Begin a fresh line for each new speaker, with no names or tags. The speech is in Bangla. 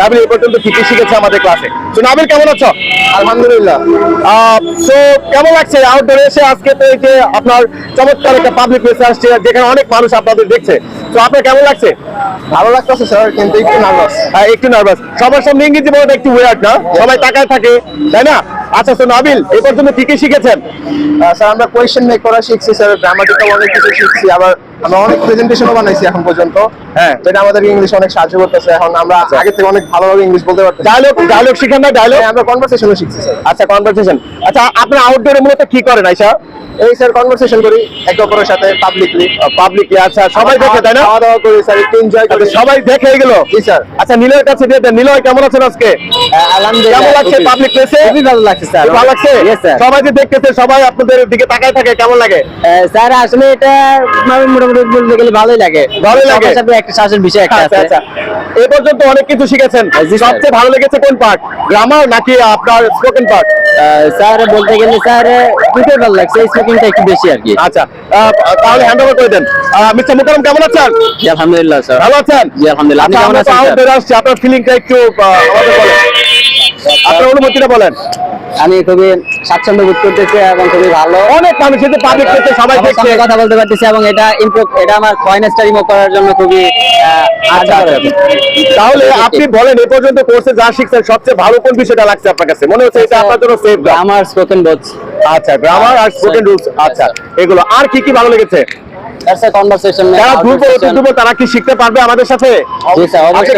নাবিল এ পর্যন্ত কি কি শিখেছে আমাদের ক্লাসে? তো নাবিল কেমন আছো?
আলহামদুলিল্লাহ।
তো কেমন লাগছে আউটডোরে এসে? আজকে তো এই যে আপনার চমৎকার একটা পাবলিক প্লেস আসছে যেখানে অনেক মানুষ আপনাদের দেখছে। তো আপনার কেমন লাগছে?
ভালো লাগতেছে স্যার কিন্তু একটু নার্ভাস
হ্যাঁ, একটু নার্ভাস সবার সামনে ইংরেজি বলাটা একটু ওয়ার্ড না? সবাই তাকায় থাকে তাই না? আচ্ছা তো নাবিল এই পর্যন্ত কি কি শিখেছেন?
স্যার আমরা কোয়েশ্চেন মেক করা শিখছি স্যার গ্রামাটিক্যাল অনেক কিছু শিখছি আবার আমরা অনেক প্রেজেন্টেশনও বানাইছি এখন পর্যন্ত।
হ্যাঁ।
যেটা আমাদের ইংলিশ অনেক সাহায্য করতেছে। এখন আমরা আগে থেকে অনেক ভালোভাবে ইংলিশ বলতে পারতেছি।
ডায়লগ ডায়লগ শিখেন না ডায়লগ
হ্যাঁ, আমরা কনভারসেশনও শিখছি স্যার
আচ্ছা কনভারসেশন আচ্ছা আপনার আউটডোরে মূলত কি করেন আইসা
এই স্যার কনভারসেশন করি একে অপরের সাথে পাবলিকলি
পাবলিক আচ্ছা সবাই দেখে তাই না?
খাওয়া দাওয়া করি স্যার একটু এনজয় করি।
আচ্ছা, সবাই দেখে এগুলো
জি স্যার
আচ্ছা নিলয়ের কাছে দিয়ে দেন। নিলয় কেমন আছেন আজকে? কেমন লাগছে পাবলিক প্লেসে
খুবই ভালো লাগছে স্যার
ভালো লাগছে?
Sir.
সবাই যে দেখতেছে সবাই আপনাদের দিকে তাকায় থাকে কেমন লাগে?
স্যার আসলে এটা আমার মোটামুটি বলতে গেলে ভালোই লাগে।
ভালোই লাগে।
একটা শ্বাসের বিষয় একটা
আচ্ছা
আছে।
আচ্ছা। এ পর্যন্ত অনেক কিছু শিখেছেন। সবচেয়ে ভালো লেগেছে কোন পার্ট গ্রামার নাকি আপনার স্পোকেন পার্ট
স্যার বলতে গেলে স্যার দুটোই ভালো লাগছে। স্মোকিংটা একটু বেশি আর কি।
আচ্ছা তাহলে হ্যান্ড ওভার করে দেন। মিস্টার মুকারম কেমন আছেন?
জি আলহামদুলিল্লাহ স্যার।
ভালো আছেন?
জি, আলহামদুলিল্লাহ। আপনি
আচ্ছা,
কেমন আছেন, স্যার?
আপনার ফিলিংটা একটু আমাদের বলেন। আপনার অনুভূতিটা বলেন।
আমি খুবই স্বাচ্ছন্দ্য বোধ করতেছি এবং খুবই ভালো।
অনেক মানুষ যে পাবলিক প্লেসে সবাই দেখছে।
কথা বলতে পারতেছি এবং এটা ইমপ্রুভ এটা আমার কয়েনেসটা রিমুভ করার জন্য খুবই
আচ্ছা, আচ্ছা। তাহলে আপনি বলেন এই পর্যন্ত কোর্সে যা শিখছেন সবচেয়ে ভালো কোন বিষয়টা লাগছে আপনার কাছে? মনে হচ্ছে এটা আপনার জন্য সেফ
আমার স্পোকেন বোধ
আচ্ছা গ্রামার আর স্পোকেন রুলস আচ্ছা এগুলো আর কি কি ভালো লেগেছে?
কনভারসেশন
যারা দুর্বল তারা কি শিখতে পারবে আমাদের সাথে?
জি স্যার
আচ্ছা,